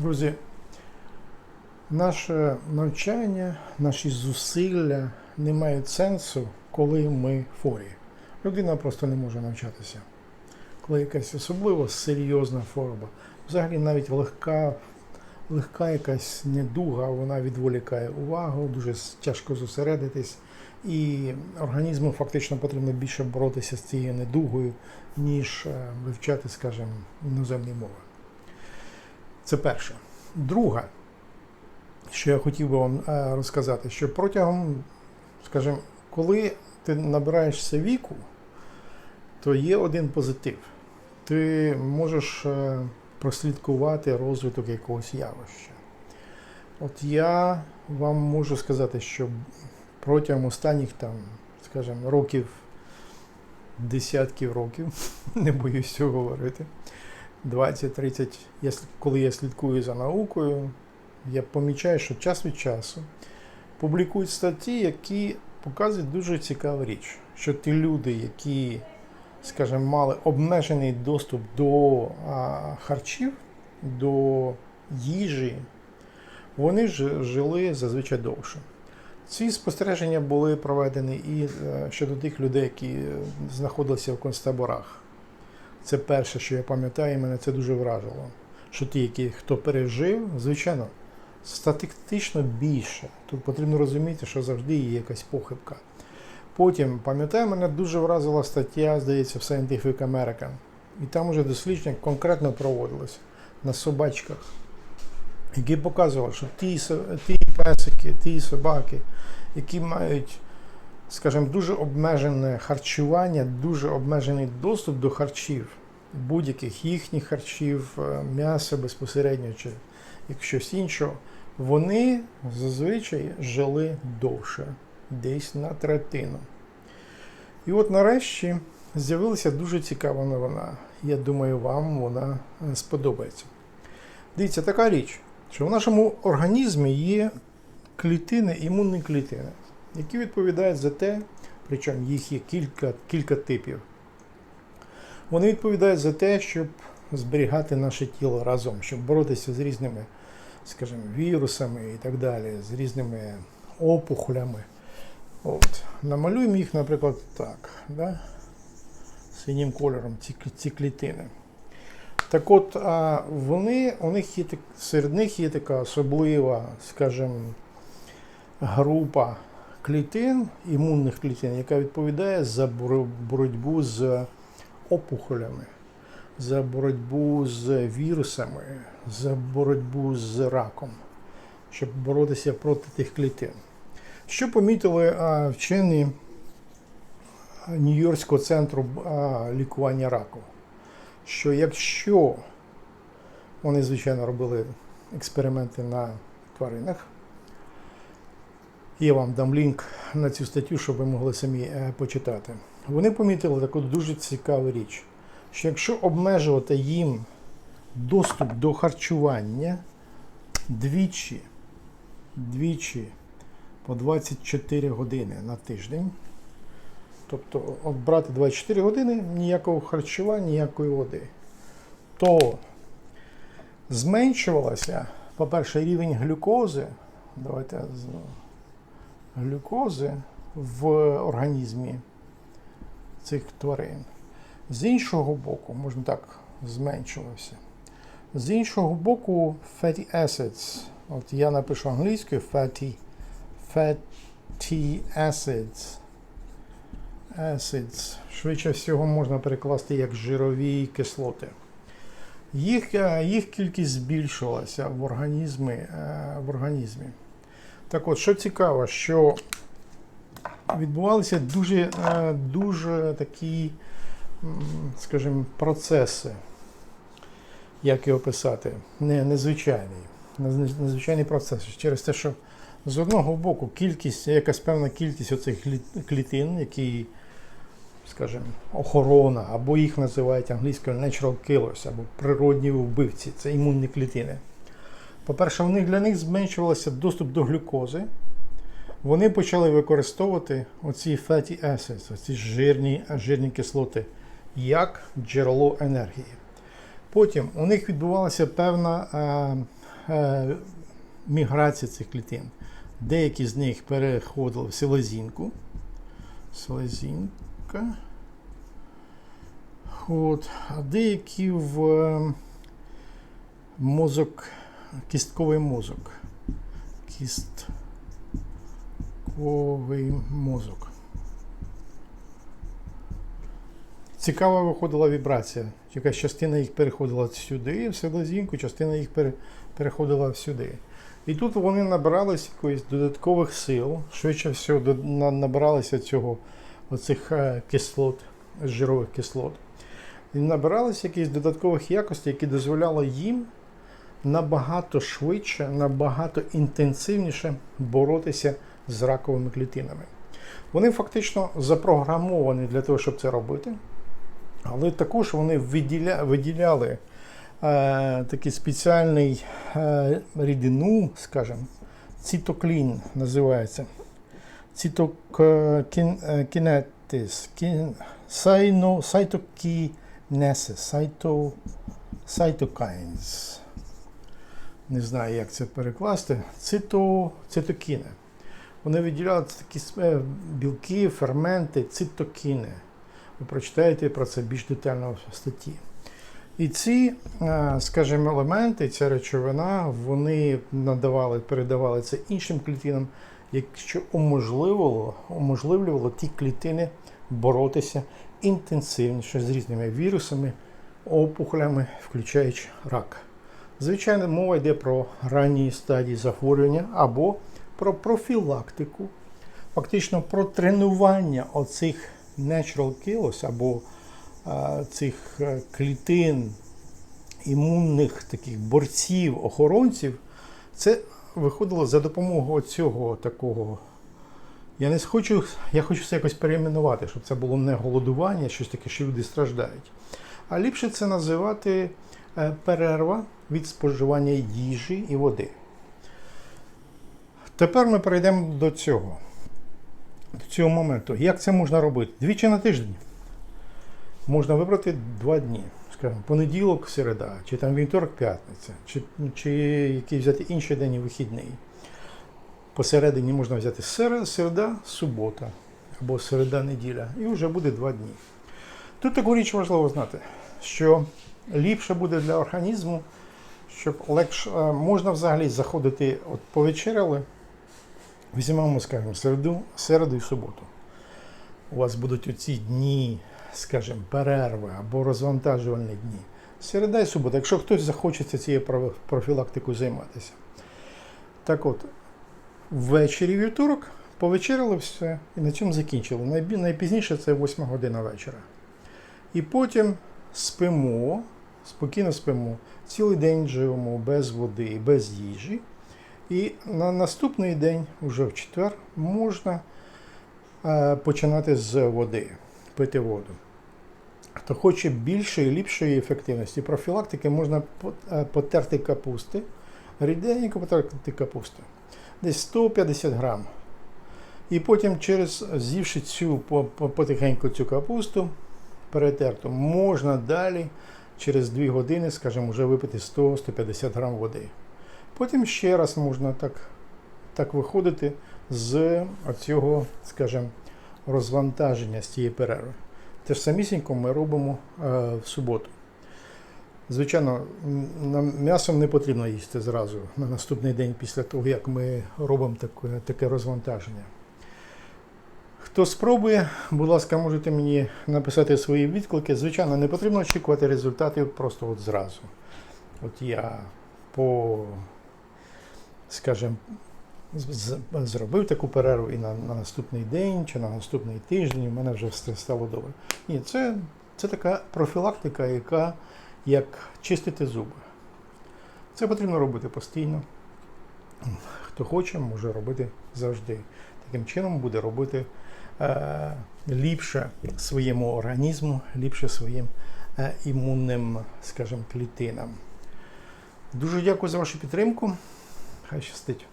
Друзі, наше навчання, наші зусилля не мають сенсу, коли ми хворі. Людина просто не може навчатися. Коли якась особливо серйозна хвороба, взагалі навіть легка, легка якась недуга, вона відволікає увагу, дуже тяжко зосередитись, і організму фактично потрібно більше боротися з цією недугою, ніж е, вивчати, скажімо, іноземні мови. Це перше. Друге, що я хотів би вам е, розказати, що протягом, скажімо, коли ти набираєшся віку, то є один позитив. Ти можеш е, прослідкувати розвиток якогось явища. От я вам можу сказати, що протягом останніх там, скажімо, років, десятків років, не боюсь цього говорити, 20-30, я слід- коли я слідкую за наукою, я помічаю, що час від часу публікують статті, які показують дуже цікаву річ, що ті люди, які, скажімо, мали обмежений доступ до харчів, до їжі, вони ж жили зазвичай довше. Ці спостереження були проведені і е, щодо тих людей, які е, знаходилися в концтаборах. Це перше, що я пам'ятаю, і мене це дуже вражило. Що ті, які хто пережив, звичайно, статистично більше. Тут потрібно розуміти, що завжди є якась похибка. Потім, пам'ятаю, мене дуже вразила стаття, здається, в Scientific American. І там уже дослідження конкретно проводилось на собачках, які показували, що ті, ті песики, ті собаки, які мають скажімо, дуже обмежене харчування, дуже обмежений доступ до харчів, будь-яких їхніх харчів, е, м'яса безпосередньо чи як щось іншого, вони зазвичай жили довше, десь на третину. І от нарешті з'явилася дуже цікава новина. Я думаю, вам вона е, сподобається. Дивіться, така річ, що в нашому організмі є клітини, імунні клітини які відповідають за те, причому їх є кілька, кілька типів. Вони відповідають за те, щоб зберігати наше тіло разом, щоб боротися з різними, скажімо, вірусами і так далі, з різними опухолями. От. Намалюємо їх, наприклад, так. Да? Синім кольором ці, ці клітини. Так от, а вони, у них є, серед них є така особлива, скажімо, група клітин, імунних клітин, яка відповідає за боротьбу з опухолями, за боротьбу з вірусами, за боротьбу з раком, щоб боротися проти тих клітин. Що помітили вчені Нью-Йоркського центру лікування раку? Що якщо вони, звичайно, робили експерименти на тваринах, я вам дам лінк на цю статтю, щоб ви могли самі е, почитати. Вони помітили таку дуже цікаву річ, що якщо обмежувати їм доступ до харчування двічі, двічі по 24 години на тиждень, тобто от брати 24 години, ніякого харчування, ніякої води, то зменшувалося, по-перше, рівень глюкози. Давайте глюкози в організмі цих тварин. З іншого боку, можна так, зменшувався. З іншого боку, fatty acids. От я напишу англійською fatty, fatty acids. Acids. Швидше всього можна перекласти як жирові кислоти. Їх, е, їх кількість збільшувалася в організмі, е, в організмі. Так от, що цікаво, що відбувалися дуже, е, дуже такі, скажімо, процеси, як його описати, не, незвичайний. Нез- Незвичайний процес. Через те, що з одного боку кількість, якась певна кількість оцих клітин, які, скажімо, охорона, або їх називають англійською natural killers, або природні вбивці, це імунні клітини. По-перше, у них для них зменшувався доступ до глюкози. Вони почали використовувати оці fatty acids, оці жирні, жирні кислоти, як джерело енергії. Потім у них відбувалася певна е, е, міграція цих клітин. Деякі з них переходили в селезінку. Селезінка. От, а деякі в е, мозок, кістковий мозок. Кістковий мозок. Цікава виходила вібрація. Якась частина їх переходила сюди, в селезінку, частина їх переходила сюди. І тут вони набиралися якоїсь додаткових сил, швидше всього набиралися цього оцих е, кислот, жирових кислот. І набиралися якісь додаткових якостей, які дозволяли їм набагато швидше, набагато інтенсивніше боротися з раковими клітинами. Вони фактично запрограмовані для того, щоб це робити, але також вони виділя, виділяли е, такий спеціальний е, рідину, скажімо, цитоклін називається. Цитокінетис, кін, сайно, сайтокінесис. Не знаю, як це перекласти. Цито, цитокіни. Вони виділяють такі е, білки, ферменти, цитокіни. Ви прочитаєте про це більш детально в статті. І ці, е, скажімо, елементи, ця речовина, вони надавали, передавали це іншим клітинам, якщо уможливило, уможливлювало ті клітини боротися інтенсивніше з різними вірусами, опухолями, включаючи рак. Звичайно, мова йде про ранні стадії захворювання або про профілактику, фактично про тренування оцих natural killers або цих е, клітин імунних таких борців, охоронців. Це виходило за допомогою цього такого. Я не хочу, я хочу це якось перейменувати, щоб це було не голодування, щось таке, що люди страждають. А ліпше це називати перерва від споживання їжі і води. Тепер ми перейдемо до цього, до цього моменту. Як це можна робити? Двічі на тиждень. Можна вибрати два дні. Скажімо, понеділок, середа, чи там вівторок, п'ятниця, чи, чи якийсь взяти інший день і вихідний. Посередині можна взяти середа, субота або середа, неділя, і вже буде два дні. Тут таку річ важливо знати, що ліпше буде для організму, щоб легше можна взагалі заходити, от повечеряли, візьмемо, скажімо, середу, середу і суботу. У вас будуть оці дні, скажімо, перерви або розвантажувальні дні. Середа і субота, якщо хтось захочеться цією профілактикою займатися. Так от, ввечері вівторок повечеряли все і на цьому закінчили. Найпізніше це 8 година вечора. І потім спимо, спокійно спимо, цілий день живемо без води, без їжі. І на наступний день, вже в четвер, можна е, починати з води, пити воду. Хто хоче більшої, ліпшої ефективності профілактики, можна е, потерти капусти, ріденько потерти капусту, десь 150 грам. І потім через з'ївши цю по- по- потихеньку цю капусту, перетерту, можна далі через 2 години, скажімо, вже випити 100-150 грам води. Потім ще раз можна так, так виходити з цього, скажімо, розвантаження з цієї перерви. Те ж самісінько ми робимо е, в суботу. Звичайно, нам м'ясом не потрібно їсти зразу на наступний день після того, як ми робимо таке, таке розвантаження. Хто спробує, будь ласка, можете мені написати свої відклики. Звичайно, не потрібно очікувати результатів просто от зразу. От я по, скажімо, зробив таку перерву і на, на наступний день чи на наступний тиждень у мене вже все стало добре. Ні, це, це така профілактика, яка як чистити зуби. Це потрібно робити постійно. Хто хоче, може робити завжди. Таким чином буде робити ліпше своєму організму, ліпше своїм е, імунним, скажімо, клітинам. Дуже дякую за вашу підтримку. Хай щастить.